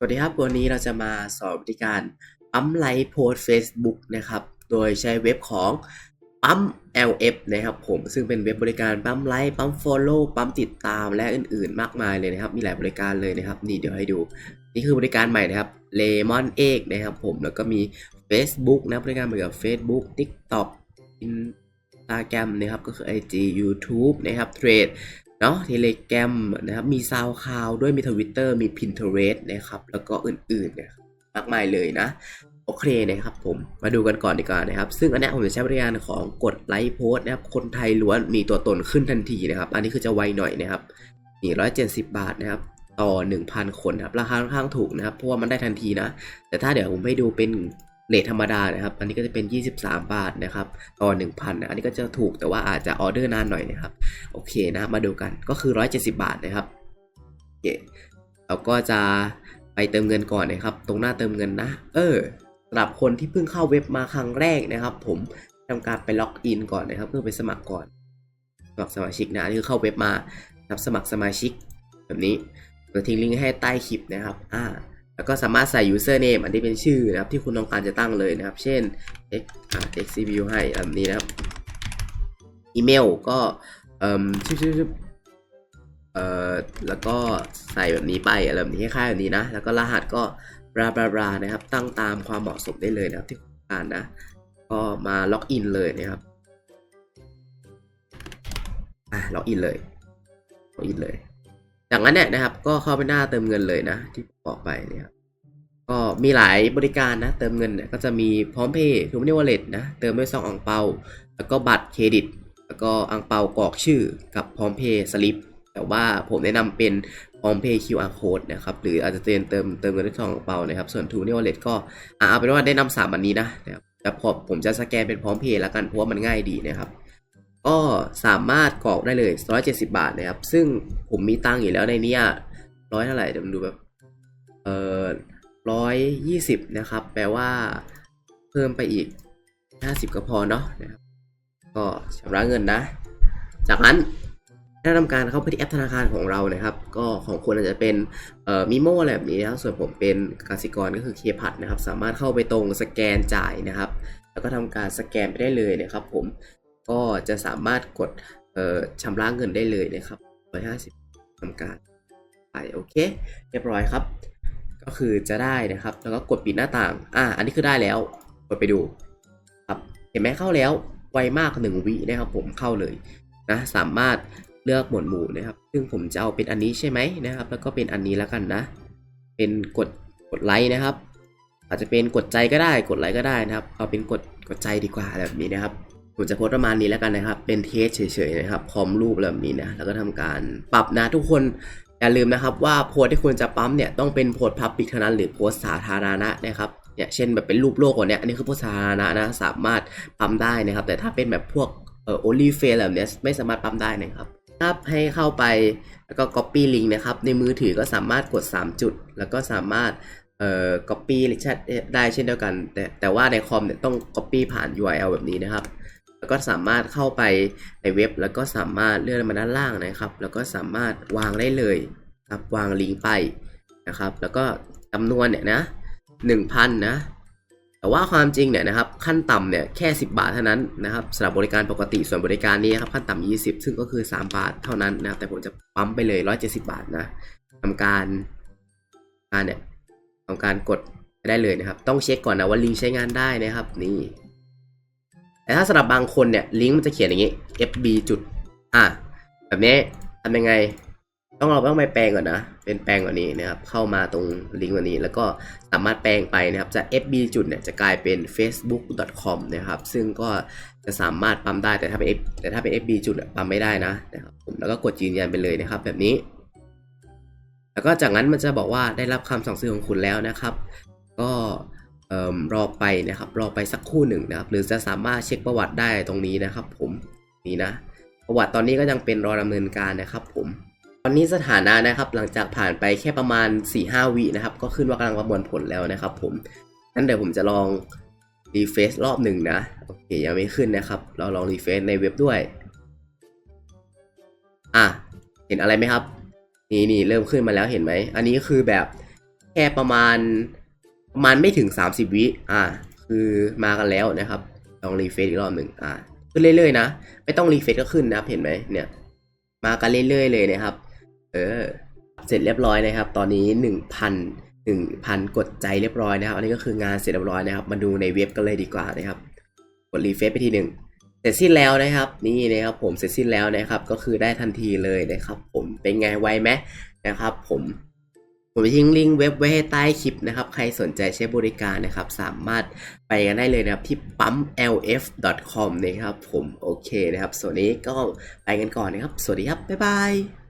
สวัสดีครับ วันนี้เราจะมาสอนวิธีการปั๊มไลค์โพสเฟซบุ๊กนะครับ โดยใช้เว็บของปั๊ม LF นะครับผมซึ่งเป็นเว็บบริการปั๊มไลค์ปั๊ม Follow ปั๊มติดตามและอื่นๆ มากมายเลยนะครับ มีหลายบริการเลยนะครับ นี่เดี๋ยวให้ดู นี่คือบริการใหม่นะครับ Lemon Egg นะครับผมแล้วก็มี Facebook นะบริการเหมือนกับ Facebook TikTok Instagram นะครับก็คือ IG YouTube นะครับ Trade เนาะ Telegram นะครับมี SoundCloud ด้วยมี Twitter มี Pinterest นะครับแล้วก็อื่นๆนะครับมากมายเลยนะ โอเคนะครับผมมาดูกันก่อนดีกว่านะครับ ซึ่งอันนี้ผมจะใช้บริการของกดไลค์โพสต์นะครับ คนไทยล้วนมีตัวตนขึ้นทันทีนะครับ อันนี้คือจะไวหน่อยนะครับนี่ร้อยเจ็ดสิบบาทนะครับต่อ 1,000 คนครับราคาค่อนข้างถูกนะครับ เพราะว่ามันได้ทันทีนะ แต่ถ้าเดี๋ยวผมให้ดูเป็น เลทธรรมดานะครับ อันนี้ก็จะเป็น 23 บาทนะครับ ต่อ 1,000นะอันนี้ก็จะถูกแต่ว่าอาจจะออเดอร์นานหน่อยนะครับ โอเคนะครับมาดูกันก็คือ 170 บาทนะครับโอเคเราก็จะไปเติมเงินก่อนนะครับ ตรงหน้าเติมเงินนะ เออสำหรับคนที่เพิ่งเข้าเว็บมาครั้งแรกนะครับ ผมทำการไปล็อกอินก่อนนะครับ เพื่อไปสมัครก่อนสมัครสมาชิกนะนี่คือเข้าเว็บมานะครับสมัครสมาชิกแบบนี้เดี๋ยวทิ้งลิงก์ให้ใต้คลิปนะครับ อ่า แล้วก็สามารถใส่ username อันที่เป็นชื่อนะครับที่คุณต้องการจะตั้งเลยนะครับ เช่น x x cpu ให้แบบนี้นะครับ อีเมลก็เอ่อชื่อชื่อเอ่อแล้วก็ใส่แบบนี้ไปอะไรแบบนี้คล้ายๆแบบนี้นะ แล้วก็รหัสก็บราบราบรานะครับ ตั้งตามความเหมาะสมได้เลยนะครับที่คุณต้องการนะ ก็มาล็อกอินเลยนะครับอะล็อกอินเลยล็อกอินเลยจากนั้นเนี่ยนะครับ ก็เข้าไปหน้าเติมเงินเลยนะที่ บอกไปเนี่ยก็มีหลายบริการนะ เติมเงินเนี่ยก็จะมีพร้อมเพย์ทูมินิวอลเล็ตนะ เติมด้วยซองอังเปา แล้วก็บัตรเครดิต แล้วก็อังเปากรอกชื่อกับพร้อมเพย์สลิปแต่ว่าผมแนะนำเป็นพร้อมเพย์ QR code นะครับ หรืออาจจะเติมเติมเติมเงินด้วยซองอังเปานะครับ ส่วนทูมินิวอลเล็ตก็อะเอาเป็นว่าได้นำสามอันนี้นะนะครับแต่พอผมจะสแกนเป็นพร้อมเพย์แล้วกันเพราะว่ามันง่ายดีนะครับก็สามารถกรอกได้เลย170 บาทนะครับ ซึ่งผมมีตังค์อยู่แล้วในนี้ร้อยเท่าไหร่เดี๋ยวดูแบบ อ่อร้อยยี่สิบนะครับ แปลว่าเพิ่มไปอีก50ก็พอเนาะนะครับก็ชำระเงินนะ จากนั้นได้ทำการเข้าไปที่แอปธนาคารของเรานะครับ ก็ของคุณอาจจะเป็นเอ่อมิโมอะไรแบบนี้นะครับส่วนผมเป็นกสิกรก็คือเคพัดนะครับ สามารถเข้าไปตรงสแกนจ่ายนะครับ แล้วก็ทำการสแกนไปได้เลยนะครับ ผมก็จะสามารถกดเอ่อชำระเงินได้เลยนะครับ150ทำการไปโอเค เรียบร้อยครับ ก็คือจะได้นะครับ แล้วก็กดปิดหน้าต่าง อ่า อันนี้คือได้แล้ว กดไปดูครับเห็นไหมเข้าแล้วไวมากหนึ่งวินะครับผมเข้าเลยนะสามารถเลือกหมวดหมู่นะครับ ซึ่งผมจะเอาเป็นอันนี้ใช่ไหมนะครับ แล้วก็เป็นอันนี้แล้วกันนะ เป็นกดกดไลค์นะครับ อาจจะเป็นกดใจก็ได้กดไลค์ก็ได้นะครับ เอาเป็นกดกดใจดีกว่าแบบนี้นะครับผมจะโพสประมาณนี้แล้วกันนะครับ เป็นเทสเฉยๆนะครับพร้อมรูปแบบนี้นะ แล้วก็ทำการปรับนะทุกคน อย่าลืมนะครับว่าโพสที่ควรจะปั๊มเนี่ยต้องเป็นโพสพับปิกเท่านั้นหรือโพสสาธารณะนะครับเนี่ยเช่นแบบเป็นรูปโลกกว่าเนี้ยอันนี้คือโพสสาธารณะนะสามารถปั๊มได้นะครับ แต่ถ้าเป็นแบบพวกเอ่อ only f a c e แบบเนี้ยไม่สามารถปั๊มได้นะครับครับให้เข้าไปแล้วก็ copy link นะครับ ในมือถือก็สามารถกด 3 จุด แล้วก็สามารถเอ่อ copy ได้เช่นเดียวกัน แต่แต่ว่าในคอมเนี่ยต้อง copy ผ่าน URL แบบนี้นะครับ แล้วก็สามารถเข้าไปในเว็บ แล้วก็สามารถเลื่อนมาด้านล่างนะครับ แล้วก็สามารถวางได้เลยครับวางลิงก์ไปนะครับ แล้วก็จำนวนเนี่ยนะ1,000นะแต่ว่าความจริงเนี่ยนะครับขั้นต่ำเนี่ยแค่ 10 บาทเท่านั้นนะครับสำหรับบริการปกติส่วนบริการนี้ครับขั้นต่ำ20 ซึ่งก็คือ 3 บาทเท่านั้นนะครับแต่ผมจะปั๊มไปเลย 170 บาทนะทำการการเนี่ยทำการกดได้เลยนะครับ ต้องเช็คก่อนนะว่าลิงก์ใช้งานได้นะครับนี่ แต่ถ้าสำหรับบางคนเนี่ยลิงก์มันจะเขียนอย่างนี้ fb จุดอะแบบนี้ทำยังไง ต้องเราต้องไปแปลงก่อนนะ เป็นแปลงก่อนนี้นะครับ เข้ามาตรงลิงก์วันนี้ แล้วก็สามารถแปลงไปนะครับจาก fb จุดเนี่ยจะกลายเป็น facebook.com นะครับ ซึ่งก็จะสามารถปั๊มได้แต่ถ้าเป็น F แต่ถ้าเป็น fb จุดปั๊มไม่ได้นะนะครับผมแล้วก็กดยืนยันไปเลยนะครับ แบบนี้ แล้วก็จากนั้นมันจะบอกว่าได้รับคำสั่งซื้อของคุณแล้วนะครับ ก็ รอไปนะครับรอไปสักคู่หนึ่งนะครับ หรือจะสามารถเช็คประวัติได้ตรงนี้นะครับ ผมนี่นะ ประวัติตอนนี้ก็ยังเป็นรอดำเนินการนะครับ ผม ตอนนี้สถานะนะครับ หลังจากผ่านไปแค่ประมาณ 4-5 วินะครับ ก็ขึ้นว่ากำลังประมวลผลแล้วนะครับ ผมงั้นเดี๋ยวผมจะลองรีเฟซรอบหนึ่งนะโอเคยังไม่ขึ้นนะครับ เราลองรีเฟซในเว็บด้วยอะเห็นอะไรไหมครับ นี่นี่เริ่มขึ้นมาแล้วเห็นไหม อันนี้คือแบบแค่ประมาณ ประมาณไม่ถึง 30 วิอ่า คือมากันแล้วนะครับ ลองรีเฟซอีกรอบหนึ่งอ่า ขึ้นเรื่อยๆนะ ไม่ต้องรีเฟซก็ขึ้นนะครับเห็นไหมเนี่ย มากันเรื่อยๆเลยนะครับ เออ เสร็จเรียบร้อยนะครับ ตอนนี้ 1,000 1,000 กดใจเรียบร้อยนะครับ อันนี้ก็คืองานเสร็จเรียบร้อยนะครับ มาดูในเว็บกันเลยดีกว่านะครับ กดรีเฟซไปทีหนึ่งเสร็จสิ้นแล้วนะครับ นี่นะครับผมเสร็จสิ้นแล้วนะครับ ก็คือได้ทันทีเลยนะครับ ผมเป็นไงไวไหมนะครับ ผม ผมจะทิ้งลิงก์เว็บไว้ให้ใต้คลิปนะครับ ใครสนใจใช้บริการนะครับ สามารถไปกันได้เลยนะครับ ที่ปั๊ม lf.com นะครับผมโอเคนะครับ ส่วนนี้ก็ไปกันก่อนนะครับ สวัสดีครับ บ๊ายบาย